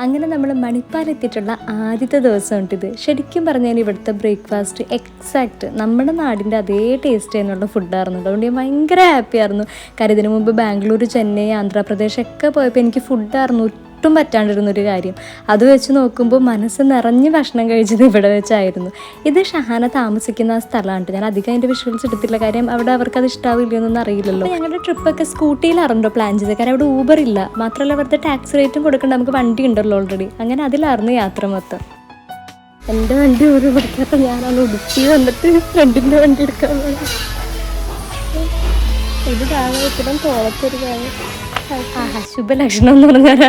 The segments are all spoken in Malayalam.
അങ്ങനെ നമ്മൾ മണിപ്പാലെത്തിയിട്ടുള്ള ആദ്യത്തെ ദിവസം ഉണ്ട് ഇത്. ശരിക്കും പറഞ്ഞാൽ ഇവിടുത്തെ ബ്രേക്ക്ഫാസ്റ്റ് എക്സാക്റ്റ് നമ്മുടെ നാടിന്റെ അതേ ടേസ്റ്റ് തന്നെയുള്ള ഫുഡായിരുന്നു അതുകൊണ്ട് ഞാൻ ഭയങ്കര ഹാപ്പിയായിരുന്നു കാര്യം ഇതിനു മുമ്പ് ബാംഗ്ലൂർ ചെന്നൈ ആന്ധ്രാപ്രദേശ് ഒക്കെ പോയപ്പോൾ എനിക്ക് ഫുഡായിരുന്നു ഒട്ടും പറ്റാണ്ടിരുന്നൊരു കാര്യം. അത് വെച്ച് നോക്കുമ്പോൾ മനസ്സ് നിറഞ്ഞ് ഭക്ഷണം കഴിച്ചത് ഇവിടെ വെച്ചായിരുന്നു. ഇത് ഷഹാന താമസിക്കുന്ന സ്ഥലമാണ്. ഞാൻ അധികം അതിന്റെ വിഷ്വൽസ് എടുത്തില്ല കാര്യം അവിടെ അവർക്ക് അത് ഇഷ്ടാവില്ലയെന്നൊന്നും അറിയില്ലല്ലോ. ഞങ്ങളുടെ ട്രിപ്പൊക്കെ സ്കൂട്ടിയിലാറുണ്ടോ പ്ലാൻ ചെയ്തത് കാരണം അവിടെ ഊബർ ഇല്ല. മാത്രമല്ല അവിടുത്തെ ടാക്സ് റേറ്റും കൊടുക്കേണ്ട. നമുക്ക് വണ്ടി ഉണ്ടല്ലോ ഓൾറെഡി അങ്ങനെ അതിലായിരുന്നു യാത്ര മൊത്തം. എന്റെ വണ്ടി ഒരു പഠിക്കാത്ത ഞാനാണ് ഉടുപ്പി വന്നിട്ട് ഫ്രണ്ടിന്റെ വണ്ടി എടുക്കാൻ. ഇത് താഴെ വെക്കണം. തോളത്തൊരു കാര്യം ശുഭലക്ഷണം എന്ന് പറഞ്ഞാൽ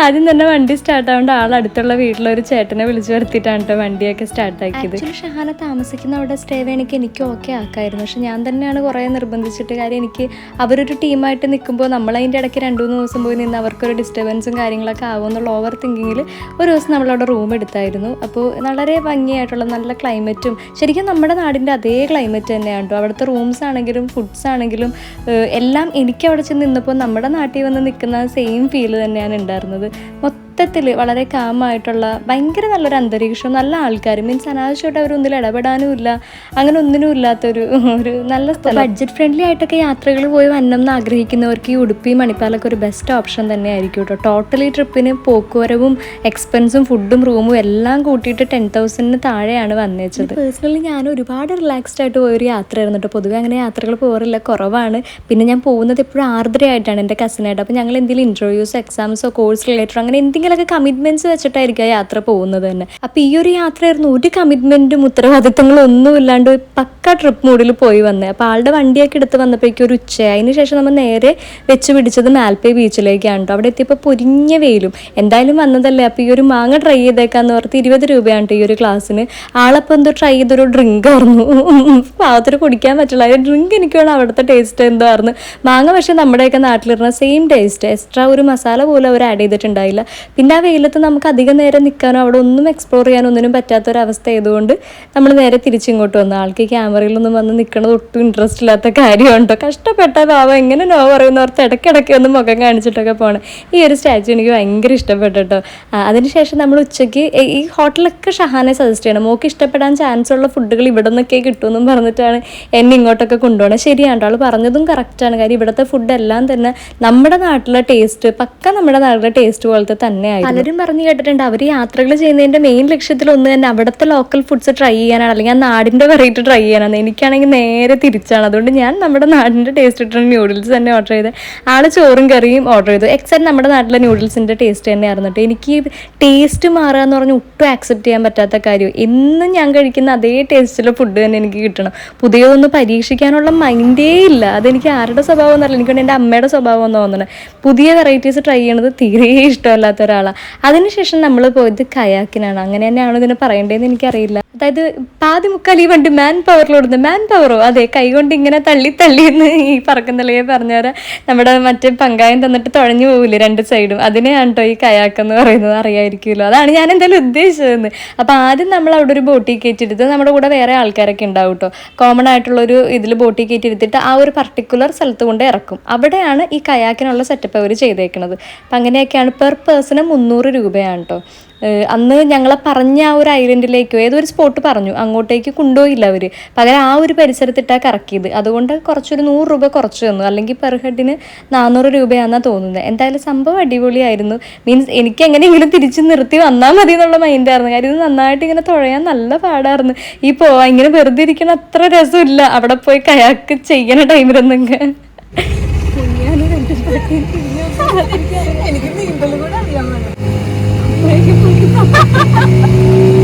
ആദ്യം തന്നെ വണ്ടി സ്റ്റാർട്ട് ആവേണ്ട ആൾ അടുത്തുള്ള വീട്ടിലൊരു ചേട്ടനെ വിളിച്ചു വരുത്തിയിട്ടാണ് കേട്ടോ വണ്ടിയൊക്കെ സ്റ്റാർട്ട് ആക്കിയത്. ഷഹാന താമസിക്കുന്ന അവിടെ സ്റ്റേ വേണമെങ്കിൽ എനിക്ക് ഓക്കെ ആക്കായിരുന്നു. പക്ഷെ ഞാൻ തന്നെയാണ് കുറേ നിർബന്ധിച്ചിട്ട് കാര്യം എനിക്ക് അവരൊരു ടീമായിട്ട് നിൽക്കുമ്പോൾ നമ്മൾ അതിന്റെ ഇടയ്ക്ക് രണ്ട് മൂന്ന് ദിവസം പോയി നിന്ന് അവർക്കൊരു ഡിസ്റ്റർബൻസും കാര്യങ്ങളൊക്കെ ആവും എന്നുള്ള ഓവർ തിങ്കിങ്ങിൽ ഒരു ദിവസം നമ്മളവിടെ റൂം എടുത്തായിരുന്നു. അപ്പോൾ വളരെ ഭംഗിയായിട്ടുള്ള നല്ല ക്ലൈമറ്റും ശരിക്കും നമ്മുടെ നാടിന്റെ അതേ ക്ലൈമറ്റ് തന്നെയാണ് കേട്ടോ അവിടുത്തെ റൂംസ് ആണെങ്കിലും ഫുഡ്സ് ആണെങ്കിലും എല്ലാം എനിക്ക് അവിടെ ചെന്ന് നിന്നപ്പോൾ നമ്മുടെ നാട്ടിൽ വന്ന് നിൽക്കുന്ന സെയിം ഫീൽ തന്നെയാണ് ഉണ്ടായിരുന്നത്. മൊത്തത്തിൽ വളരെ കാമായിട്ടുള്ള ഭയങ്കര നല്ലൊരു അന്തരീക്ഷം നല്ല ആൾക്കാർ മീൻസ് അനാവശ്യമായിട്ട് അവരൊന്നിൽ ഇടപെടാനും ഇല്ല. അങ്ങനെ ഒന്നിനും ഇല്ലാത്തൊരു ഒരു നല്ല സ്ഥലം. ബഡ്ജറ്റ് ഫ്രണ്ട്ലി ആയിട്ടൊക്കെ യാത്രകൾ പോയി വരണം എന്ന് ആഗ്രഹിക്കുന്നവർക്ക് ഈ ഉടുപ്പി മണിപ്പാലൊക്കെ ഒരു ബെസ്റ്റ് ഓപ്ഷൻ തന്നെയായിരിക്കും കേട്ടോ. ടോട്ടലി ട്രിപ്പിന് പോക്കുവരവും എക്സ്പെൻസും ഫുഡും റൂമും എല്ലാം കൂട്ടിയിട്ട് ടെൻ തൗസൻഡിന് താഴെയാണ് വന്നേച്ചത്. പേഴ്സണലി ഞാൻ ഒരുപാട് റിലാക്സ്ഡ് ആയിട്ട് പോയൊരു യാത്രയായിരുന്നു കേട്ടോ. പൊതുവെ അങ്ങനെ യാത്രകൾ പോകാറില്ല കുറവാണ്. പിന്നെ ഞാൻ പോകുന്നത് എപ്പോഴും ആർദ്രയായിട്ടാണ് എന്റെ കസിനായിട്ട് അപ്പോൾ ഞങ്ങൾ എന്തെങ്കിലും ഇന്റർവ്യൂസോ എക്സാംസോ കോഴ്സ് റിലേറ്റഡോ അങ്ങനെ എന്തെങ്കിലുമൊക്കെ കമ്മിറ്റ്മെന്റ്സ് വെച്ചിട്ടായിരിക്കും ആ യാത്ര പോകുന്നത് തന്നെ. അപ്പൊ ഈ ഒരു യാത്രയായിരുന്നു ഒരു കമ്മിറ്റ്മെന്റും ഉത്തരവാദിത്തങ്ങളും ഒന്നും ഇല്ലാണ്ട് പക്ക ട്രിപ്പ് മൂഡിൽ പോയി വന്നത് അപ്പോൾ ആളുടെ വണ്ടിയൊക്കെ എടുത്ത് വന്നപ്പോഴേക്കും ഒരു ഉച്ച അതിന് ശേഷം നമ്മൾ നേരെ വെച്ച് പിടിച്ചത് മാൽപ്പേ ബീച്ചിലേക്കാണ് കേട്ടോ അവിടെ എത്തിയപ്പോൾ പൊരിഞ്ഞ വെയിലും. എന്തായാലും വന്നതല്ലേ. അപ്പോൾ ഈ ഒരു മാങ്ങ ട്രൈ ചെയ്തേക്കാന്ന് പറഞ്ഞിട്ട് ഇരുപത് രൂപയാണ് ഈ ഒരു ക്ലാസ്സിന് ആളപ്പോൾ എന്തോ ട്രൈ ചെയ്തൊരു ഡ്രിങ്ക് ആയിരുന്നു. പാവത്തിന് കുടിക്കാൻ പറ്റില്ല. അതിന്റെ ഡ്രിങ്ക് എനിക്ക് വേണം. അവിടുത്തെ ടേസ്റ്റ് എന്തോ ആയിരുന്നു മാങ്ങ പക്ഷേ നമ്മുടെയൊക്കെ നാട്ടിലിരുന്ന സെയിം ടേസ്റ്റ് എക്സ്ട്രാ ഒരു മസാല പോലും അവർ ആഡ് ചെയ്തിട്ടുണ്ടായില്ല. പിന്നെ ആ വെയിലത്ത് നമുക്ക് അധികം നേരം നിൽക്കാനോ അവിടെ ഒന്നും എക്സ്പ്ലോർ ചെയ്യാനോ ഒന്നിനും പറ്റാത്തൊരവസ്ഥ ആയതുകൊണ്ട് നമ്മൾ നേരെ തിരിച്ചിങ്ങോട്ട് വന്നു. ആൾക്ക് ക്യാമറയിലൊന്നും വന്ന് നിൽക്കണത് ഒട്ടും ഇൻട്രസ്റ്റ് ഇല്ലാത്ത കാര്യമുണ്ടോ കഷ്ടപ്പെട്ട പാവം എങ്ങനെ നോ പറയുന്നവർക്ക് ഇടയ്ക്കിടയ്ക്ക് ഒന്ന് മുഖം കാണിച്ചിട്ടൊക്കെ പോകണം ഈ ഒരു സ്റ്റാച്ചു എനിക്ക് ഭയങ്കര ഇഷ്ടപ്പെട്ടു കേട്ടോ അതിനുശേഷം നമ്മൾ ഉച്ചയ്ക്ക് ഈ- ഹോട്ടലൊക്കെ ഷഹാനെ സജസ്റ്റ് ചെയ്യണം. മോക്ക് ഇഷ്ടപ്പെടാൻ ചാൻസ് ഉള്ള ഫുഡുകൾ ഇവിടെ നിന്നൊക്കെ കിട്ടുമെന്നും പറഞ്ഞിട്ടാണ് എന്നെ ഇങ്ങോട്ടൊക്കെ കൊണ്ടുപോകണം ശരിയാണ് ആൾ പറഞ്ഞതും കറക്റ്റാണ് കാര്യം ഇവിടുത്തെ ഫുഡെല്ലാം തന്നെ നമ്മുടെ നാട്ടിലെ ടേസ്റ്റ് പക്ക നമ്മുടെ നാട്ടിലെ ടേസ്റ്റ് പോലത്തെ തന്നെയായിരുന്നു. പലരും പറഞ്ഞു കേട്ടിട്ടുണ്ട് അവർ യാത്രകൾ ചെയ്യുന്നതിന്റെ മെയിൻ ലക്ഷ്യത്തിൽ ഒന്ന് തന്നെ അവിടുത്തെ ലോക്കൽ ഫുഡ്സ് ട്രൈ ചെയ്യാനാണ് അല്ലെങ്കിൽ ആ നാടിന്റെ വെറൈറ്റി ട്രൈ ചെയ്യാനാണ്. എനിക്കാണെങ്കിൽ നേരെ തിരിച്ചാണ്. അതുകൊണ്ട് ഞാൻ നമ്മുടെ നാടിന്റെ ടേസ്റ്റ് ഇട്ടാണ് ന്യൂഡിൽസ് തന്നെ ഓർഡർ ചെയ്ത് ആൾ ചോറും കറിയും ഓർഡർ ചെയ്തു. എക്സാക്ട് നമ്മുടെ നാട്ടിലെ ന്യൂഡിൽസിന്റെ ടേസ്റ്റ് തന്നെയായിരുന്നു കേട്ടോ. എനിക്ക് ടേസ്റ്റ് മാറുക എന്ന് പറഞ്ഞാൽ ഒട്ടും ആക്സെപ്റ്റ് ചെയ്യാൻ പറ്റാത്ത കാര്യം. എന്നും ഞാൻ കഴിക്കുന്ന അതേ ടേസ്റ്റിലെ ഫുഡ് തന്നെ എനിക്ക് കിട്ടണം. പുതിയതൊന്നും പരീക്ഷിക്കാനുള്ള മൈൻഡേ ഇല്ല. അതെനിക്ക് ആരുടെ സ്വഭാവം എന്നറിയില്ല. എനിക്ക് എന്റെ അമ്മയുടെ സ്വഭാവം എന്ന് തോന്നുന്നത് പുതിയ വെറൈറ്റീസ് ട്രൈ ചെയ്യണത് തീരെ ഇഷ്ടമല്ലാത്ത ഒരാളാണ് അതിനുശേഷം നമ്മൾ പോയത് കയാക്കിനാണ്. അങ്ങനെ തന്നെയാണോ ഇതിനെ പറയേണ്ടതെന്ന് എനിക്കറിയില്ല. അതായത് പാതി മുക്കാൽ ഈ വണ്ടി മാൻ പവറിലോടുന്നത് മാൻ പവറോ അതെ കൈകൊണ്ട് ഇങ്ങനെ തള്ളി തള്ളി എന്ന് ഈ പറക്കുന്നല്ലേ പോലെ നമ്മുടെ മറ്റേ പങ്കായം തന്നിട്ട് തുഴഞ്ഞു പോകില്ലേ രണ്ട് സൈഡും. അതിനെയാണ് കേട്ടോ ഈ കയാക്ക് എന്ന് പറയുന്നത്. അറിയായിരിക്കുമല്ലോ. അതാണ് ഞാൻ എന്തായാലും ഉദ്ദേശിച്ചതെന്ന്. അപ്പോൾ ആദ്യം നമ്മൾ അവിടെ ഒരു ബോട്ടിൽ കയറ്റിയെടുത്ത് നമ്മുടെ കൂടെ വേറെ ആൾക്കാരൊക്കെ ഉണ്ടാവും കേട്ടോ കോമൺ ആയിട്ടുള്ളൊരു ഇതിൽ ബോട്ടിൽ കയറ്റിയെടുത്തിട്ട് ആ ഒരു പർട്ടിക്കുലർ സ്ഥലത്ത് കൊണ്ട് ഇറക്കും. അവിടെയാണ് ഈ കയാക്കിനുള്ള സെറ്റപ്പ് അവർ ചെയ്തേക്കുന്നത് അപ്പം അങ്ങനെയൊക്കെയാണ് പെർ പേഴ്സണ് മുന്നൂറ് രൂപയാണ് കേട്ടോ അന്ന് ഞങ്ങളെ പറഞ്ഞ ആ ഒരു ഐലൻഡിലേക്കോ ഏതൊരു സ്പോട്ട് പറഞ്ഞു. അങ്ങോട്ടേക്ക് കൊണ്ടുപോയില്ല അവർ പകരം ആ ഒരു പരിസരത്തിട്ടാണ് കറക്കിയത്. അതുകൊണ്ട് കുറച്ചൊരു നൂറ് രൂപ കുറച്ച് തന്നു. അല്ലെങ്കിൽ പെർ ഹെഡിന് നാനൂറ് രൂപയാണെന്നാണ് തോന്നുന്നത്. എന്തായാലും സംഭവം അടിപൊളിയായിരുന്നു. മീൻസ് എനിക്ക് എങ്ങനെയെങ്കിലും തിരിച്ച് നിർത്തി വന്നാൽ മതി എന്നുള്ള മൈൻഡായിരുന്നു കാര്യം ഇത് നന്നായിട്ട് ഇങ്ങനെ തുഴയാൻ നല്ല പാടായിരുന്നു. ഈ പോവാ ഇങ്ങനെ വെറുതെ ഇരിക്കണ അത്ര രസമില്ല. അവിടെ പോയി കയാക്ക് ചെയ്യണ ടൈമിലൊന്നൊക്കെ എനിക്ക് നീന്തൽ കൂടെ അറിയാൻ Ha ha ha ha!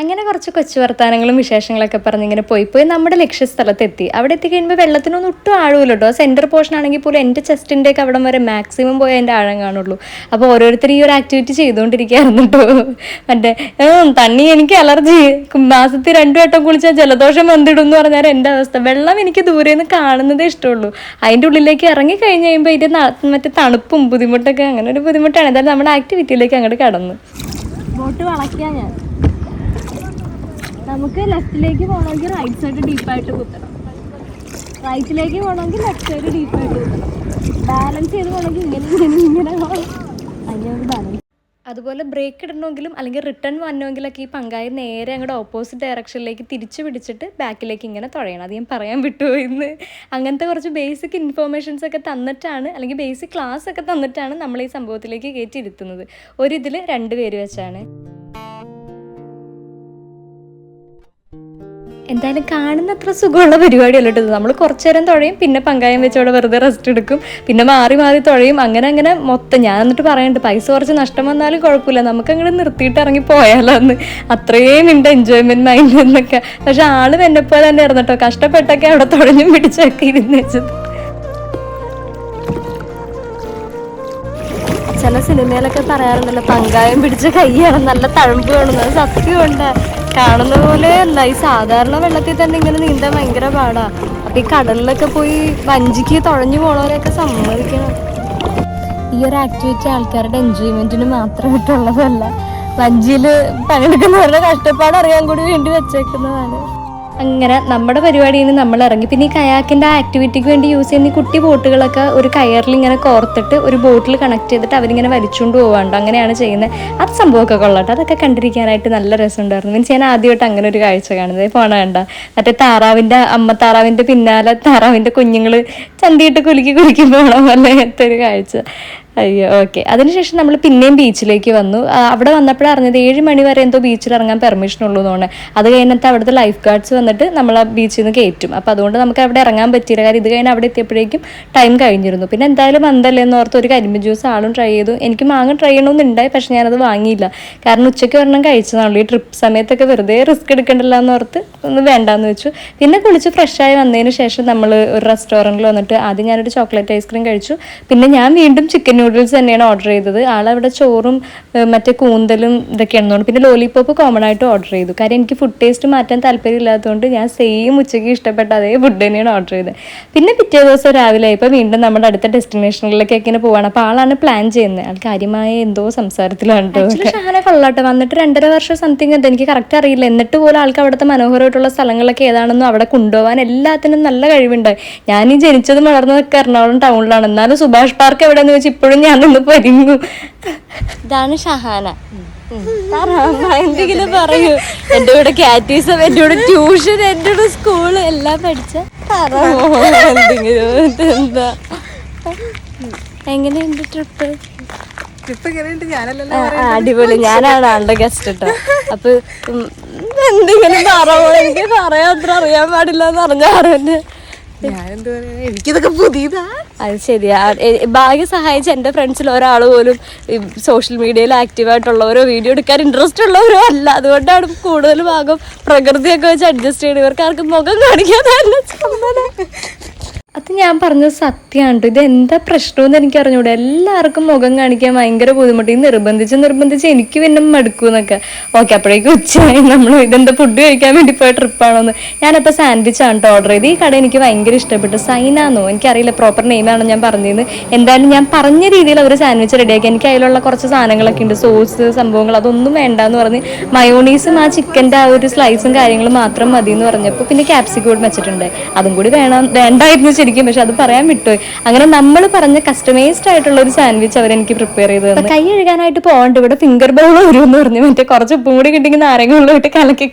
അങ്ങനെ കുറച്ച് കൊച്ചു വർത്തമാനങ്ങളും വിശേഷങ്ങളൊക്കെ പറഞ്ഞ് ഇങ്ങനെ പോയി. പോയി നമ്മുടെ ലക്ഷ്യസ്ഥലത്ത് എത്തി അവിടെ എത്തിക്കഴിയുമ്പോൾ വെള്ളത്തിനൊന്നും ഒട്ടും ആഴമില്ല കേട്ടോ സെന്റർ പോർഷൻ ആണെങ്കിൽ പോലും എന്റെ ചെസ്റ്റിന്റെ ഒക്കെ അവിടം വരെ മാക്സിമം പോയി അതിന്റെ ആഴം കാണുള്ളൂ. അപ്പോൾ ഓരോരുത്തർ ഈ ഒരു ആക്ടിവിറ്റി ചെയ്തുകൊണ്ടിരിക്കുകയായിരുന്നു കേട്ടോ മറ്റേ "ഉം, തണ്ണി എനിക്ക് അലർജി മാസത്തിൽ രണ്ടു വട്ടം കുളിച്ചാൽ ജലദോഷം വന്നിടും എന്ന് പറഞ്ഞാൽ എന്റെ അവസ്ഥ. വെള്ളം എനിക്ക് ദൂരെ നിന്ന് കാണുന്നതേ ഇഷ്ടമുള്ളൂ. അതിന്റെ ഉള്ളിലേക്ക് ഇറങ്ങി കഴിഞ്ഞ് കഴിയുമ്പോൾ ഇതിന്റെ മറ്റേ തണുപ്പും ബുദ്ധിമുട്ടൊക്കെ അങ്ങനെ ഒരു ബുദ്ധിമുട്ടാണ്. എന്തായാലും നമ്മുടെ ആക്ടിവിറ്റിയിലേക്ക് അങ്ങോട്ട് കടന്നു. ബോട്ട് വളയ്ക്കാൻ ഞാൻ. നമുക്ക് ലെഫ്റ്റിലേക്ക് പോകണമെങ്കിൽ റൈറ്റ് സൈഡ് ഡീപ്പായിട്ട് കുത്തണം. റൈറ്റിലേക്ക് പോകണമെങ്കിൽ ലെഫ്റ്റ് സൈഡ് ഡീപ്പായിട്ട് കുത്തണം. ബാലൻസ് ചെയ്ത് പോകണമെങ്കിൽ ഇങ്ങനെ ഇങ്ങനെ ഇങ്ങനെ അതിന് ബാലൻസ് അതുപോലെ ബ്രേക്ക് ഇടണമെങ്കിലും അല്ലെങ്കിൽ റിട്ടേൺ വരണമെങ്കിലൊക്കെ ഈ പങ്കായ നേരെ അങ്ങോട്ട് ഓപ്പോസിറ്റ് ഡയറക്ഷനിലേക്ക് തിരിച്ചു പിടിച്ചിട്ട് ബാക്കിലേക്ക് ഇങ്ങനെ തുഴയണം. അത് ഞാൻ പറയാൻ വിട്ടുപോയിന്ന് അങ്ങനത്തെ കുറച്ച് ബേസിക് ഇൻഫോർമേഷൻസ് ഒക്കെ തന്നിട്ടാണ് അല്ലെങ്കിൽ ബേസിക് ക്ലാസ് ഒക്കെ തന്നിട്ടാണ് നമ്മൾ ഈ സംഭവത്തിലേക്ക് കയറ്റിയിരുത്തുന്നത് ഒരിതിൽ രണ്ട് പേര് വെച്ചാണ്. എന്തായാലും കാണുന്നത്ര സുഖമുള്ള പരിപാടിയല്ല കേട്ടോ. നമ്മൾ കുറച്ചു നേരം തുഴയും പിന്നെ പങ്കായം വെച്ചോടെ വെറുതെ റെസ്റ്റ് എടുക്കും. പിന്നെ മാറി മാറി തുഴയും. അങ്ങനെ അങ്ങനെ മൊത്തം. ഞാൻ എന്നിട്ട് പറയുന്നുണ്ട് പൈസ കുറച്ച് നഷ്ടം വന്നാലും കുഴപ്പമില്ല. നമുക്ക് അങ്ങനെ നിർത്തിയിട്ട് ഇറങ്ങി പോയാലോ എന്ന് അത്രയും ഉണ്ട് എൻജോയ്മെന്റ് മൈൻഡ് എന്നൊക്കെ. പക്ഷെ ആൾ എന്നെപ്പോലെ തന്നെ ആയിരുന്നു കേട്ടോ. കഷ്ടപ്പെട്ടൊക്കെ അവിടെ തുഴഞ്ഞും പിടിച്ചൊക്കെ ഇരുന്ന് വെച്ചത്. ചില സിനിമയിലൊക്കെ പറയാറുണ്ടല്ലോ പങ്കായം പിടിച്ച കൈയാണ് നല്ല തഴമ്പ് കാണുന്നത്. സത്യമുണ്ട്. കാണുന്ന പോലെ അല്ല ഈ സാധാരണ വെള്ളത്തിൽ തന്നെ ഇങ്ങനെ നീന്താൻ ഭയങ്കര പാടാ. അപ്പൊ ഈ കടലിലൊക്കെ പോയി വഞ്ചിക്ക് തുഴഞ്ഞു പോണവരെയൊക്കെ സമ്മതിക്കണം. ഈ ഒരു ആക്ടിവിറ്റി ആൾക്കാരുടെ എൻജോയ്മെന്റിന് മാത്രമായിട്ടുള്ളതല്ല. വഞ്ചിയിൽ പങ്കെടുക്കുന്നവരുടെ കഷ്ടപ്പാട് അറിയാൻ കൂടി വേണ്ടി വെച്ചേക്കുന്നതാണ്. അങ്ങനെ നമ്മുടെ പരിപാടിയിൽ നിന്ന് നമ്മൾ ഇറങ്ങി. പിന്നെ ഈ കയാക്കിന്റെ ആ ആക്ടിവിറ്റിക്ക് വേണ്ടി യൂസ് ചെയ്യുന്ന ഈ കുട്ടി ബോട്ടുകളൊക്കെ ഒരു കയറിൽ ഇങ്ങനെ കോർത്തിട്ട് ഒരു ബോട്ടിൽ കണക്ട് ചെയ്തിട്ട് അവരിങ്ങനെ വലിച്ചുകൊണ്ട് പോവാണ്ട്. അങ്ങനെയാണ് ചെയ്യുന്നത്. അത് സംഭവമൊക്കെ കൊള്ളട്ടെ. അതൊക്കെ കണ്ടിരിക്കാനായിട്ട് നല്ല രസമുണ്ടായിരുന്നു. മീൻസ് ഞാൻ ആദ്യമായിട്ട് അങ്ങനെ ഒരു കാഴ്ച കാണുന്നത്. പോണ കണ്ട. മറ്റേ താറാവിന്റെ അമ്മ താറാവിന്റെ പിന്നാലെ താറാവിന്റെ കുഞ്ഞുങ്ങൾ ചന്തിയിട്ട് കുലുക്കി കുലുക്കി പോകണം പോലത്തെ ഒരു കാഴ്ച. അയ്യോ ഓക്കെ അതിനുശേഷം നമ്മൾ പിന്നെയും ബീച്ചിലേക്ക് വന്നു. അവിടെ വന്നപ്പോഴാണ് അറിഞ്ഞത് ഏഴ് മണി വരെ എന്തോ ബീച്ചിൽ ഇറങ്ങാൻ പെർമിഷൻ ഉള്ളൂ എന്നാണ് അത് കഴിഞ്ഞിട്ട് അവിടുത്തെ ലൈഫ് ഗാർഡ്സ് വന്നിട്ട് നമ്മൾ ആ ബീച്ചിൽ നിന്ന് കയറ്റും. അപ്പോൾ അതുകൊണ്ട് നമുക്ക് അവിടെ ഇറങ്ങാൻ പറ്റിയില്ല. കാര്യം ഇത് കഴിഞ്ഞ് അവിടെ എത്തിയപ്പോഴേക്കും ടൈം കഴിഞ്ഞിരുന്നു. പിന്നെ എന്തായാലും മന്തല്ലേ എന്ന് ഓർത്ത് ഒരു കരിമ്പ് ജ്യൂസ് ആളും ട്രൈ ചെയ്തു. എനിക്ക് മാങ്ങ ട്രൈ ചെയ്യണമെന്നുണ്ടായി പക്ഷെ ഞാനത് വാങ്ങിയില്ല. കാരണം ഉച്ചയ്ക്ക് ഒരെണ്ണം കഴിച്ചതാണല്ലോ. ഈ ട്രിപ്പ് സമയത്തൊക്കെ വെറുതെ റിസ്ക് എടുക്കണ്ടല്ലോ എന്ന് ഓർത്ത് ഒന്ന് വേണ്ടാന്ന് വെച്ചു. പിന്നെ കുളിച്ച് ഫ്രഷായി വന്നതിന് ശേഷം നമ്മൾ ഒരു റെസ്റ്റോറന്റിൽ വന്നിട്ട് ആദ്യം ഞാനൊരു ചോക്ലേറ്റ് ഐസ്ക്രീം കഴിച്ചു. പിന്നെ ഞാൻ വീണ്ടും ചിക്കൻ നൂഡിൽസ് തന്നെയാണ് ഓർഡർ ചെയ്തത്. ആളവിടെ ചോറും മറ്റേ കൂന്തലും ഇതൊക്കെയാണ് തോന്നുന്നു പിന്നെ ലോലിപോപ്പ് കോമൺ ആയിട്ട് ഓർഡർ ചെയ്തു. കാര്യം എനിക്ക് ഫുഡ് ടേസ്റ്റ് മാറ്റാൻ താല്പര്യമില്ലാത്തതുകൊണ്ട് ഞാൻ സെയിം ഉച്ചയ്ക്ക് ഇഷ്ടപ്പെട്ട അതേ ഫുഡ് തന്നെയാണ് ഓർഡർ ചെയ്തത്. പിന്നെ പിറ്റേ ദിവസം രാവിലെ ആയപ്പോൾ വീണ്ടും നമ്മുടെ അടുത്ത ഡെസ്റ്റിനേഷനിലേക്ക് ഇങ്ങനെ പോവാണ്. അപ്പോൾ ആളാണ് പ്ലാൻ ചെയ്യുന്നത്. ആൾ കാര്യമായ എന്തോ സംസാരത്തിലാണ് ഷഹാന കൊള്ളാട്ടെ. വന്നിട്ട് രണ്ടര വർഷം സംതിങ് എന്താ എനിക്ക് കറക്റ്റ് അറിയില്ല. എന്നിട്ട് പോലും ആൾക്ക് അവിടുത്തെ മനോഹരമായിട്ടുള്ള സ്ഥലങ്ങളൊക്കെ ഏതാണെന്നും അവിടെ കൊണ്ടുപോകാൻ എല്ലാത്തിനും നല്ല കഴിവുണ്ടായി ഞാൻ ഈ ജനിച്ചതും വളർന്നതൊക്കെ എറണാകുളം ടൗണിലാണ് എന്നാലും സുഭാഷ് പാർക്ക് എവിടെയെന്ന് വെച്ച് ഇപ്പോഴും ഞാൻ നിന്ന് പരിങ്ങു. ഇതാണ് ഷഹാന. എന്തെങ്കിലും പറയൂ. എന്റെ കൂടെ കാറ്റീസം എന്റെ കൂടെ ട്യൂഷൻ എന്റെ കൂടെ സ്കൂൾ എല്ലാം പഠിച്ച എന്തെങ്കിലും എന്താ? എങ്ങനെയുണ്ട് ട്രിപ്പ്? അടിപൊളി. ഞാനാണ് ആളുടെ ഗസ്റ്റ് കേട്ടോ അപ്പൊ എന്തെങ്കിലും പറവോ എനിക്ക് പറയാൻ അത്ര അറിയാൻ പാടില്ല എന്ന് പറഞ്ഞാറുണ്ട് എനിക്കിതൊക്കെ പുതിയതാ. അത് ശരിയാ. ഭാഗ്യം സഹായിച്ച എന്റെ ഫ്രണ്ട്സിൽ ഒരാൾ പോലും സോഷ്യൽ മീഡിയയിൽ ആക്റ്റീവ് ആയിട്ടുള്ളവരോ വീഡിയോ എടുക്കാൻ ഇൻട്രസ്റ്റ് ഉള്ളവരോ അല്ല. അതുകൊണ്ടാണ് കൂടുതൽ ഭാഗം പ്രകൃതിയൊക്കെ വെച്ച് അഡ്ജസ്റ്റ് ചെയ്യണം ഇവർക്ക് ആർക്കും മുഖം കാണിക്കാൻ. അത് ഞാൻ പറഞ്ഞത് സത്യമാണ്. ഇത് എന്താ പ്രശ്നമെന്ന് എനിക്ക് അറിഞ്ഞൂടെ എല്ലാവർക്കും മുഖം കാണിക്കാൻ ഭയങ്കര ബുദ്ധിമുട്ട്. ഈ നിർബന്ധിച്ച് നിർബന്ധിച്ച് എനിക്ക് പിന്നെ മടുക്കൂന്നൊക്കെ. ഓക്കെ അപ്പോഴേക്കും ഉച്ചയായി. നമ്മൾ ഇതെന്താ ഫുഡ് കഴിക്കാൻ വേണ്ടി പോയ ട്രിപ്പാണോന്ന് ഞാനപ്പോൾ സാൻഡ്വിച്ച് ആണ് ഓർഡർ ചെയ്ത് ഈ കട എനിക്ക് ഭയങ്കര ഇഷ്ടപ്പെട്ടു. സൈനാന്നോ? എനിക്കറിയില്ല പ്രോപ്പർ നെയിമാണോ ഞാൻ പറഞ്ഞത് എന്തായാലും ഞാൻ പറഞ്ഞ രീതിയിൽ അവർ സാൻഡ്വിച്ച് റെഡിയാക്കി എനിക്ക് അതിലുള്ള കുറച്ച് സാധനങ്ങളൊക്കെ ഉണ്ട്. സോസ് സംഭവങ്ങൾ അതൊന്നും വേണ്ട എന്ന് പറഞ്ഞ് മയോണീസും ആ ചിക്കന്റെ ആ ഒരു സ്ലൈസും കാര്യങ്ങളും മാത്രം മതി എന്ന് പറഞ്ഞപ്പോൾ പിന്നെ ക്യാപ്സിക്കോട് വെച്ചിട്ടുണ്ട്. അതും കൂടി വേണം വേണ്ടായിരുന്നു ശരിക്കും പക്ഷെ അത് പറയാൻ വിട്ടു അങ്ങനെ നമ്മൾ പറഞ്ഞ കസ്റ്റമൈസ്ഡ് ആയിട്ടുള്ള ഒരു സാൻഡ്വിച്ച് അവരെനിക്ക് പ്രിപ്പയർ ചെയ്ത് തന്നു. കൈ കഴുകാനായിട്ട് പോകണ്ട. ഇവിടെ ഫിംഗർ ബൗൾ എന്ന് പറഞ്ഞു. മറ്റേ കുറച്ച് ഉപ്പും കൂടി നാരങ്ങ വെള്ളം ഇട്ട് കലക്കി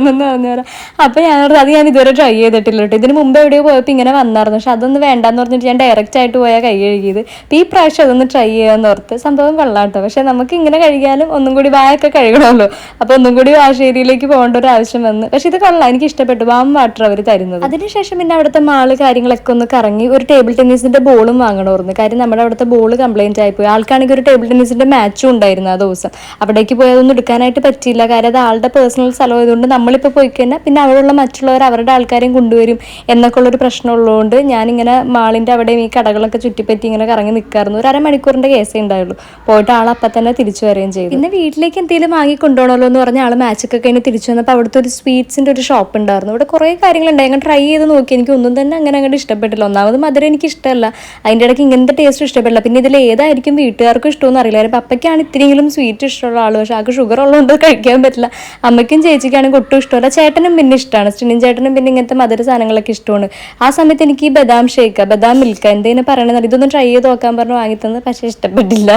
എന്ന് പറഞ്ഞു അപ്പോൾ അപ്പൊ ഞാൻ അത് ഞാൻ ഇതുവരെ ട്രൈ ചെയ്തിട്ടില്ല കേട്ടോ. ഇതിന് മുമ്പ് എവിടെയോ പോയപ്പോൾ ഇങ്ങനെ വന്നായിരുന്നു. പക്ഷെ അതൊന്നും വേണ്ടെന്ന് പറഞ്ഞിട്ട് ഞാൻ ഡയറക്റ്റ് ആയിട്ട് പോയാൽ കൈ കഴുകിയത്. ഈ പ്രാവശ്യം അതൊന്ന് ട്രൈ ചെയ്യാന്ന് ഓർത്ത് സംഭവം കൊള്ളാട്ടോ പക്ഷെ നമുക്ക് ഇങ്ങനെ കഴുകിയാലും ഒന്നും കൂടി വായൊക്കെ കഴുകണമല്ലോ. അപ്പൊ ഒന്നും കൂടി വാശേരിയിലേക്ക് പോകേണ്ട ഒരു ആവശ്യം വന്ന്. പക്ഷെ ഇത് കൊള്ളാം. എനിക്ക് ഇഷ്ടപ്പെട്ടു. വാം വാട്ടർ അവർ തരുന്നത്. അതിനുശേഷം പിന്നെ അവിടുത്തെ മാൾ കാര്യങ്ങളൊക്കെ ഒന്ന് കറങ്ങി ഒരു ടേബിൾ ടെന്നീസിന്റെ ബോളും വാങ്ങണമായിരുന്നു. കാര്യം നമ്മുടെ അവിടുത്തെ ബോൾ കംപ്ലൈന്റ് ആയിപ്പോയി ആൾക്കാണെങ്കിൽ ഒരു ടേബിൾ ടെന്നീസിന്റെ മാച്ചും ഉണ്ടായിരുന്നു ആ ദിവസം. അവിടേക്ക് പോയി അതൊന്നും എടുക്കാനായിട്ട് പറ്റിയില്ല. കാര്യം അത് ആളുടെ പേഴ്സണൽ സ്ഥലം ആയതുകൊണ്ട് നമ്മളിപ്പോൾ പോയി കഴിഞ്ഞാൽ പിന്നെ അവിടെയുള്ള മറ്റുള്ളവർ അവരുടെ ആൾക്കാരെയും കൊണ്ടുവരും എന്നൊക്കെ ഉള്ളൊരു പ്രശ്നമുള്ളതുകൊണ്ട് ഞാനിങ്ങനെ മാളിന്റെ അവിടെയും ഈ കടകളൊക്കെ ചുറ്റിപ്പറ്റി ഇങ്ങനെ കറങ്ങി നിൽക്കാറുണ്ട് ഒരു അരമണിക്കൂറിന്റെ കേസേ ഉണ്ടായുള്ളൂ. പോയിട്ട് ആൾ അപ്പം തന്നെ തിരിച്ചു വരികയും ചെയ്തു. പിന്നെ വീട്ടിലേക്ക് എന്തെങ്കിലും വാങ്ങി കൊണ്ടുപോകണമല്ലോ എന്ന് പറഞ്ഞ ആൾ മാച്ചൊക്കെ കഴിഞ്ഞ് തിരിച്ചു വന്നപ്പോൾ അവിടുത്തെ ഒരു സ്വീറ്റ്സിന്റെ ഒരു ഷോപ്പ് ഉണ്ടായിരുന്നു. ഇവിടെ കുറേ കാര്യങ്ങളുണ്ടായി അങ്ങനെ ട്രൈ ചെയ്ത് നോക്കി. എനിക്ക് ഒന്നും തന്നെ അങ്ങനെ അങ്ങോട്ട് ഇഷ്ടപ്പെട്ടു ഇഷ്ടപ്പെട്ടില്ല. ഒന്നാമത് മധുരം എനിക്ക് ഇഷ്ടമല്ല അതിന്റെ ഇടയ്ക്ക് ഇങ്ങനത്തെ ടേസ്റ്റ് ഇഷ്ടപ്പെടില്ല. പിന്നെ ഇതിൽ ഏതായിരിക്കും വീട്ടുകാർക്കും ഇഷ്ടമെന്ന് അറിയില്ല. കാര്യം പപ്പയ്ക്കാണ് ഇത്രയെങ്കിലും സ്വീറ്റ് ഇഷ്ടമുള്ള ആൾ പക്ഷേ ആൾക്ക് ഷുഗർ ഉള്ളതുകൊണ്ട് കഴിക്കാൻ പറ്റില്ല. അമ്മയ്ക്കും ചേച്ചിക്കാണെങ്കിൽ ഒട്ടും ഇഷ്ടമല്ല. ചേട്ടനും പിന്നെ ഇഷ്ടമാണ് സ്റ്റിനും ചേട്ടനും പിന്നെ ഇങ്ങനത്തെ മധുര സാധനങ്ങളൊക്കെ ഇഷ്ടമാണ്. ആ സമയത്ത് എനിക്ക് ഈ ബദാം ഷേക്ക് ബദാം മിൽക്ക് എന്തെങ്കിലും പറയണമെന്ന് ഇതൊന്നും ട്രൈ ചെയ്ത് നോക്കാൻ പറഞ്ഞു വാങ്ങിത്തന്ന് പക്ഷേ ഇഷ്ടപ്പെട്ടില്ല.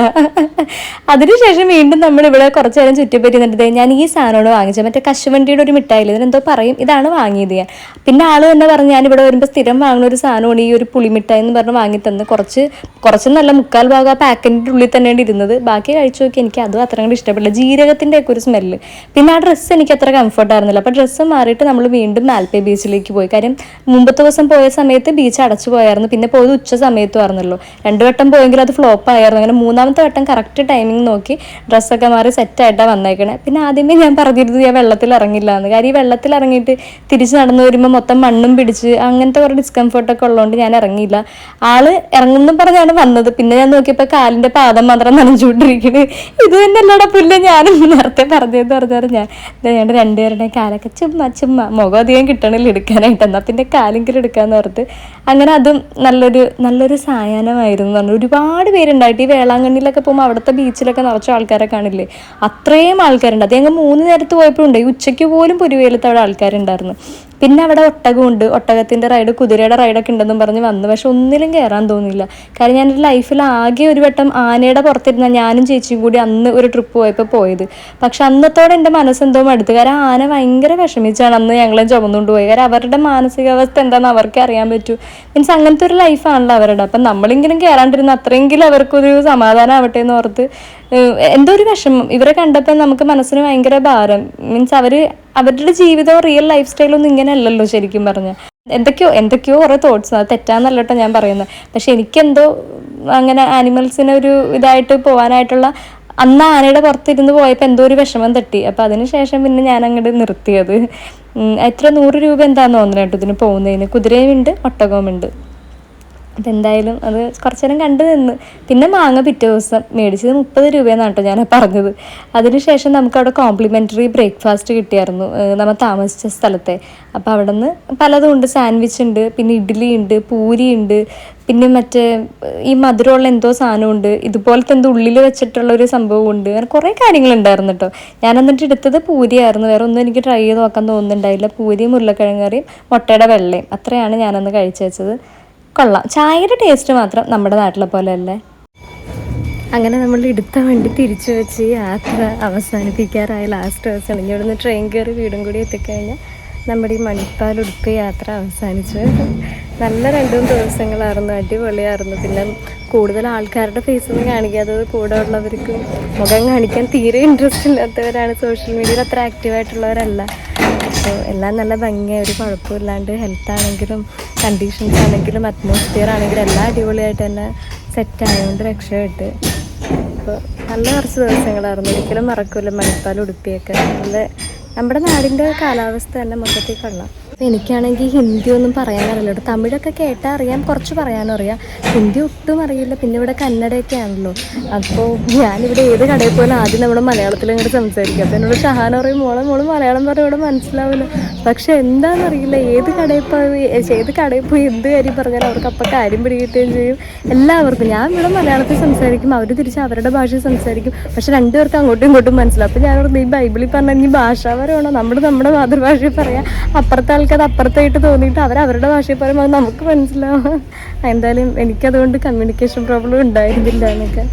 അതിനുശേഷം വീണ്ടും നമ്മൾ ഇവിടെ കുറച്ച് നേരം ചുറ്റിപ്പറ്റി നിന്നിട്ട് ഞാൻ ഈ സാധനമാണ് വാങ്ങിച്ചത്. മറ്റേ കശുവണ്ടിയുടെ ഒരു മിഠായില്ല? ഇതിനെന്തോ പറയും. ഇതാണ് വാങ്ങിയത് ഞാൻ. പിന്നെ ആൾ തന്നെ പറഞ്ഞു ഞാൻ ഇവിടെ വരുമ്പോൾ സ്ഥിരം വാങ്ങുന്ന ഒരു സാധനമാണ് ഈ ഒരു പുളിമിഠായി എന്ന് പറഞ്ഞ് വാങ്ങി തന്ന് കുറച്ച് കുറച്ച് നല്ല മുക്കാൽ ഭാഗം ആ പാക്കറ്റിന്റെ ഉള്ളിൽ തന്നെയാണ് ഇരുന്നത്. ബാക്കി കഴിച്ചു നോക്കി എനിക്ക് അതും അത്ര കണ്ട് ഇഷ്ടപ്പെട്ടില്ല ജീരകത്തിന്റെ ഒക്കെ ഒരു സ്മെല്ല് പിന്നെ ആ ഡ്രസ്സ് എനിക്ക് അത്ര കംഫർട്ട് ആയിരുന്നില്ല. അപ്പോൾ ഡ്രസ്സ് മാറിയിട്ട് നമ്മൾ വീണ്ടും മാൽപ്പേ ബീച്ചിലേക്ക് പോയി. കാര്യം മുമ്പത്തെ ദിവസം പോയ സമയത്ത് ബീച്ച് അടച്ചു പോയായിരുന്നു. പിന്നെ പോയത് ഉച്ച സമയത്തും ആയിരുന്നല്ലോ. രണ്ട് വട്ടം പോയെങ്കിൽ അത് ഫ്ലോപ്പ് ആയിരുന്നു. അങ്ങനെ മൂന്നാമത്തെ വട്ടം കറക്റ്റ് ടൈമിംഗ് നോക്കി ഡ്രസ്സൊക്കെ മാറി സെറ്റായിട്ടാണ് വന്നേക്കണേ. പിന്നെ ആദ്യമേ ഞാൻ പറഞ്ഞിരുന്നത് ഞാൻ വെള്ളത്തിൽ ഇറങ്ങില്ല എന്ന്. കാര്യം ഈ വെള്ളത്തിൽ ഇറങ്ങിയിട്ട് തിരിച്ച് നടന്നു വരുമ്പോൾ മൊത്തം മണ്ണും പിടിച്ച് അങ്ങനത്തെ കുറേ ഡിസ്കംഫർട്ടൊക്കെ ഉള്ളതുകൊണ്ട് ഞാൻ ഇറങ്ങിയില്ല. ആൾ ഇറങ്ങുന്നു പറഞ്ഞാണ് വന്നത്. പിന്നെ ഞാൻ നോക്കിയപ്പോൾ കാലിന്റെ പാദം മാത്രം നനച്ചുകൊണ്ടിരിക്കുന്നത് ഇത് തന്നെ അല്ലടാ പുല്ല. ഞാനും നേരത്തെ പറഞ്ഞതെന്ന് പറഞ്ഞാൽ ഞാൻ. ഞാൻ ഞങ്ങളുടെ രണ്ടുപേരുടെയും കാലൊക്കെ ചുമ്മാ ചുമ്മാ. മുഖം അധികം കിട്ടണില്ല എടുക്കാനായിട്ട്. എന്നാൽ പിന്നെ കാലെങ്കിലും എടുക്കാന്ന് ഓർത്ത്. അങ്ങനെ അതും നല്ലൊരു നല്ലൊരു സായാഹ്നമായിരുന്നു പറഞ്ഞു. ഒരുപാട് പേരുണ്ടായിട്ട് ഈ വേളാങ്കണ്ണിയിലൊക്കെ പോകുമ്പോൾ അവിടുത്തെ ബീച്ചിലൊക്കെ നിറച്ച ആൾക്കാരെ കാണില്ലേ? അത്രയും ആൾക്കാരുണ്ട്. അത് ഞങ്ങൾ മൂന്ന് നേരത്ത് പോയപ്പോഴുണ്ട് ഈ ഉച്ചയ്ക്ക് പോലും പുരുവേലത്തെ അവിടെ ആൾക്കാരുണ്ടായിരുന്നു. പിന്നെ അവിടെ ഒട്ടകമുണ്ട്. ഒട്ടകത്തിന്റെ റൈഡ് കുതിരയുടെ റൈഡൊക്കെ ഉണ്ടെന്നും പറഞ്ഞ് വന്നു. പക്ഷെ ഒന്നിലും കയറാൻ തോന്നിയില്ല. കാരണം ഞാൻ എന്റെ ലൈഫിൽ ആകെ ഒരു വട്ടം ആനയുടെ പുറത്തിരുന്ന ഞാനും ചേച്ചിയും കൂടി അന്ന് ഒരു ട്രിപ്പ് പോയപ്പോൾ പോയത്. പക്ഷെ അന്നത്തോടെ എന്റെ മനസ്സെന്തോ മടുത്തു. കാരണം ആന ഭയങ്കര വിഷമിച്ചാണ് അന്ന് ഞങ്ങളെ ചുമന്നുകൊണ്ട് പോയി കാരണം അവരുടെ മാനസികാവസ്ഥ എന്താണെന്ന് അവർക്ക് അറിയാൻ പറ്റൂ. മീൻസ് അങ്ങനത്തെ ഒരു ലൈഫാണല്ലോ അവരുടെ. അപ്പം നമ്മളിങ്ങനെ കയറാണ്ടിരുന്ന അത്രയെങ്കിലും അവർക്കൊരു സമാധാനം ആവട്ടെ എന്ന് ഓർത്ത് എന്തോ ഒരു വിഷമം. ഇവരെ കണ്ടപ്പോൾ നമുക്ക് മനസ്സിന് ഭയങ്കര ഭാരം. മീൻസ് അവർ അവരുടെ ജീവിതവും റിയൽ ലൈഫ് സ്റ്റൈലൊന്നും ഇങ്ങനെ അല്ലല്ലോ ശരിക്കും പറഞ്ഞ. എന്തൊക്കെയോ എന്തൊക്കെയോ കുറേ തോട്ട്സ് അത് തെറ്റാന്നല്ല കേട്ടോ ഞാൻ പറയുന്നത്. പക്ഷെ എനിക്കെന്തോ അങ്ങനെ ആനിമൽസിനെ ഒരു ഇതായിട്ട് പോകാനായിട്ടുള്ള അന്ന് ആനയുടെ പുറത്തിരുന്ന് പോയപ്പോൾ എന്തോ ഒരു വിഷമം തട്ടി. അപ്പോൾ അതിന് ശേഷം പിന്നെ ഞാൻ അങ്ങോട്ട് നിർത്തിയത് എത്ര നൂറ് രൂപ എന്താന്ന് തോന്നുന്നു കേട്ടോ ഇതിന് പോകുന്നതിന്. കുതിരയുമുണ്ട് ഒട്ടകവുമുണ്ട് അതെന്തായാലും അത് കുറച്ചു നേരം കണ്ടു നിന്ന്. പിന്നെ മാങ്ങ പിറ്റേ ദിവസം മേടിച്ചത് മുപ്പത് രൂപയെന്നാണ് കേട്ടോ ഞാൻ പറഞ്ഞത്. അതിനുശേഷം നമുക്ക് അവിടെ കോംപ്ലിമെന്ററി ബ്രേക്ക്ഫാസ്റ്റ് കിട്ടിയായിരുന്നു നമ്മൾ താമസിച്ച സ്ഥലത്തെ. അപ്പോൾ അവിടെ നിന്ന് പലതും ഉണ്ട്. സാൻഡ്വിച്ച് ഉണ്ട് പിന്നെ ഇഡ്ഡലി ഉണ്ട് പൂരി ഉണ്ട് പിന്നെ മറ്റേ ഈ മധുരമുള്ള എന്തോ സാധനമുണ്ട് ഇതുപോലത്തെ എന്തോ ഉള്ളിൽ വെച്ചിട്ടുള്ള ഒരു സംഭവമുണ്ട് അങ്ങനെ കുറേ കാര്യങ്ങളുണ്ടായിരുന്നു കേട്ടോ ഞാൻ എന്നിട്ട് എടുത്തത് പൂരിയായിരുന്നു. വേറെ ഒന്നും എനിക്ക് ട്രൈ ചെയ്ത് നോക്കാൻ തോന്നുന്നുണ്ടായില്ല. പൂരിയും ഉരുളക്കിഴങ്ങ് കറിയും മുട്ടയുടെ വെള്ളയും. അത്രയാണ് ഞാനന്ന് കഴിച്ചു വെച്ചത്. കൊള്ളാം. ചായയുടെ ടേസ്റ്റ് മാത്രം നമ്മുടെ നാട്ടിലെ പോലെ അല്ലേ അങ്ങനെ നമ്മൾ എടുത്ത വണ്ടി തിരിച്ചു വെച്ച് യാത്ര അവസാനിപ്പിക്കാറായ. ലാസ്റ്റ് ദിവസമാണ് ഇനി ഇവിടുന്ന് ട്രെയിൻ കയറി വീടും കൂടി എത്തിക്കഴിഞ്ഞാൽ നമ്മുടെ ഈ മണിപ്പാൽ ഉടുപ്പ് യാത്ര അവസാനിച്ചു. നല്ല രണ്ടും ദിവസങ്ങളായിരുന്നു അടിപൊളിയായിരുന്നു. പിന്നെ കൂടുതൽ ആൾക്കാരുടെ ഫേസ് ഒന്നും കാണിക്കാത്തത് കൂടെ ഉള്ളവർക്ക് മുഖം കാണിക്കാൻ തീരെ ഇൻട്രസ്റ്റ് ഇല്ലാത്തവരാണ് സോഷ്യൽ മീഡിയയിൽ അത്ര ആക്റ്റീവായിട്ടുള്ളവരല്ല അപ്പോൾ എല്ലാം നല്ല ഭംഗിയായി. ഒരു കുഴപ്പമില്ലാണ്ട് ഹെൽത്ത് ആണെങ്കിലും കണ്ടീഷൻസ് ആണെങ്കിലും അറ്റ്മോസ്ഫിയർ ആണെങ്കിലും എല്ലാം അടിപൊളിയായിട്ട് തന്നെ സെറ്റ് ആയതുകൊണ്ട് രക്ഷപ്പെട്ട്. അപ്പോൾ നല്ല കുറച്ച് ദിവസങ്ങളായിരുന്നു. ഒരിക്കലും മറക്കില്ല മണിപ്പാൽ ഉടുപ്പിയൊക്കെ. നല്ല നമ്മുടെ നാടിന്റെ കാലാവസ്ഥ തന്നെ മൊത്തത്തിൽ കൊള്ളാം. എനിക്കാണെങ്കിൽ ഹിന്ദി ഒന്നും പറയാനറിയില്ല കേട്ടോ തമിഴൊക്കെ കേട്ടാൽ അറിയാം കുറച്ച് പറയാനും അറിയാം. ഹിന്ദി ഒട്ടും അറിയില്ല പിന്നെ ഇവിടെ കന്നഡയൊക്കെ ആണല്ലോ. അപ്പോൾ ഞാനിവിടെ ഏത് കടയിൽ പോലും ആദ്യം നമ്മൾ മലയാളത്തിൽ അങ്ങോട്ട് സംസാരിക്കും. അപ്പോൾ എന്നോട് ഷഹാന പറയും മോളെ മോൾ മലയാളം പറയും ഇവിടെ മനസ്സിലാവില്ല. പക്ഷെ എന്താണെന്നറിയില്ല ഏത് കടയിൽ പോയി ഏത് കടയിൽ പോയി എന്ത് കാര്യം പറഞ്ഞാലും അവർക്ക് അപ്പം കാര്യം പിടികിട്ടുകയും ചെയ്യും. എല്ലാവർക്കും ഞാൻ ഇവിടെ മലയാളത്തിൽ സംസാരിക്കും അവർ തിരിച്ച് അവരുടെ ഭാഷ സംസാരിക്കും. പക്ഷെ രണ്ടുപേർക്കും അങ്ങോട്ടും ഇങ്ങോട്ടും മനസ്സിലാവും. അപ്പോൾ ഞാൻ പറഞ്ഞു ഈ ബൈബിളിൽ പറഞ്ഞ ഇനി ഭാഷാപരമാണോ നമ്മൾ നമ്മുടെ മാതൃഭാഷയിൽ പറയാം അപ്പുറത്തെ ആൾക്ക് അത് അപ്പുറത്തായിട്ട് തോന്നിയിട്ട് അവർ അവരുടെ ഭാഷയിൽ പറയുമ്പോൾ അത് നമുക്ക് മനസ്സിലാവാം. എന്തായാലും എനിക്കതുകൊണ്ട് കമ്മ്യൂണിക്കേഷൻ പ്രോബ്ലം ഉണ്ടായിരുന്നില്ല എന്നൊക്കെ.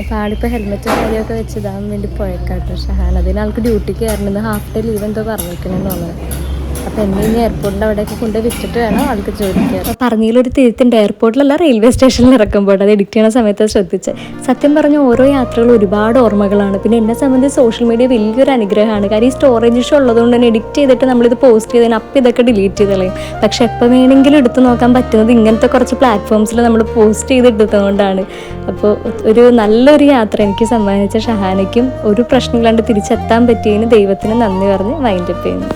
അപ്പോൾ ആളിപ്പോൾ ഹെൽമെറ്റ് കാര്യമൊക്കെ വെച്ചിതാൻ വേണ്ടി പോയേക്കാട്ടോ ഷഹാൻ. അതിന് ആൾക്ക് ഡ്യൂട്ടിക്ക് കയറുന്നത് ഹാഫ് ഡേ ലീവ് എന്തോ പറഞ്ഞിരിക്കണമെന്ന് തോന്നുന്നത് അപ്പോൾ എന്നെ ഇനി എയർപോർട്ടിന്റെ അവിടെയൊക്കെ കൊണ്ട് വിട്ടിട്ട് വേണം ആൾക്ക് ജോലിക്ക് അപ്പോൾ പറഞ്ഞതിലൊരു തിരുത്തുണ്ട് എയർപോർട്ടിലല്ല റെയിൽവേ സ്റ്റേഷനിൽ ഇറക്കുമ്പോൾ അത് എഡിറ്റ് ചെയ്യണ സമയത്ത് ശ്രദ്ധിച്ച്. സത്യം പറഞ്ഞ ഓരോ യാത്രകളും ഒരുപാട് ഓർമ്മകളാണ്. പിന്നെ എന്നെ സംബന്ധിച്ച് സോഷ്യൽ മീഡിയ വലിയൊരു അനുഗ്രഹമാണ്. കാര്യം ഈ സ്റ്റോറേജ് ഇഷ്യൂ ഉള്ളതുകൊണ്ട് തന്നെ എഡിറ്റ് ചെയ്തിട്ട് നമ്മളിത് പോസ്റ്റ് ചെയ്തതിന് അപ്പം ഇതൊക്കെ ഡിലീറ്റ് ചെയ്ത് കളയും. പക്ഷെ എപ്പോൾ വേണമെങ്കിലും എടുത്ത് നോക്കാൻ പറ്റുന്നത് ഇങ്ങനത്തെ കുറച്ച് പ്ലാറ്റ്ഫോംസിൽ നമ്മൾ പോസ്റ്റ് ചെയ്തെടുത്തതുകൊണ്ടാണ്. അപ്പോൾ ഒരു നല്ലൊരു യാത്ര എനിക്ക് സമ്മാനിച്ച ഷഹാനയ്ക്കും ഒരു പ്രശ്നമില്ലാണ്ട് തിരിച്ചെത്താൻ പറ്റിയതിന് ദൈവത്തിന് നന്ദി പറഞ്ഞ് വൈൻഡപ്പ് ചെയ്യുന്നു.